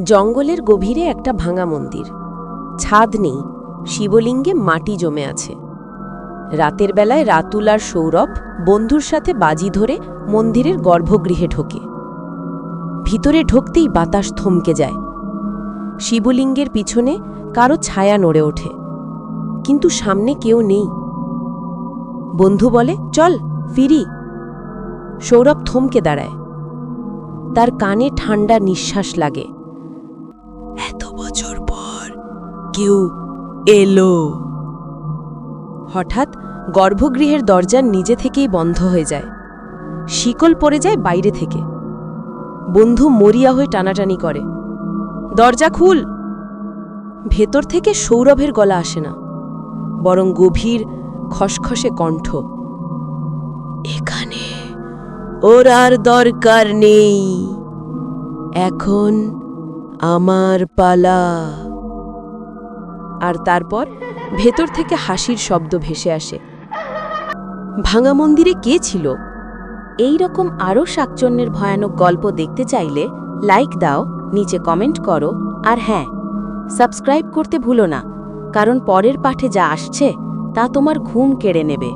জঙ্গলের গভীরে একটা ভাঙা মন্দির। ছাদ নেই, শিবলিঙ্গে মাটি জমে আছে। রাতের বেলায় রাতুল আর সৌরভ বন্ধুর সাথে বাজি ধরে মন্দিরের গর্ভগৃহে ঢোকে। ভিতরে ঢুকতেই বাতাস থমকে যায়। শিবলিঙ্গের পিছনে কারও ছায়া নড়ে ওঠে। কিন্তু সামনে কেউ নেই। বন্ধু বলে, চল, ফিরি। সৌরভ থমকে দাঁড়ায়। তার কানে ঠান্ডা নিঃশ্বাস লাগে। এত বছর পর কেউ এলো। হঠাৎ গর্ভগৃহের দরজা নিজে থেকেই বন্ধ হয়ে যায়। শিকল পড়ে যায় বাইরে থেকে। বন্ধু মরিয়া হয়ে টানাটানি করে। দরজা খুল। ভেতর থেকে সৌরভের গলা আসে না, বরং গভীর খসখসে কণ্ঠ। এখানে ওর আর দরকার নেই। এখন আমার পালা। আর তারপর ভেতর থেকে হাসির শব্দ ভেসে আসে। ভাঙা মন্দিরে কে ছিল? এই রকম আরও শাকচন্যের ভয়ানক গল্প দেখতে চাইলে লাইক দাও, নিচে কমেন্ট করো, আর হ্যাঁ সাবস্ক্রাইব করতে ভুলো না, কারণ পরের পাঠে যা আসছে তা তোমার ঘুম কেড়ে নেবে।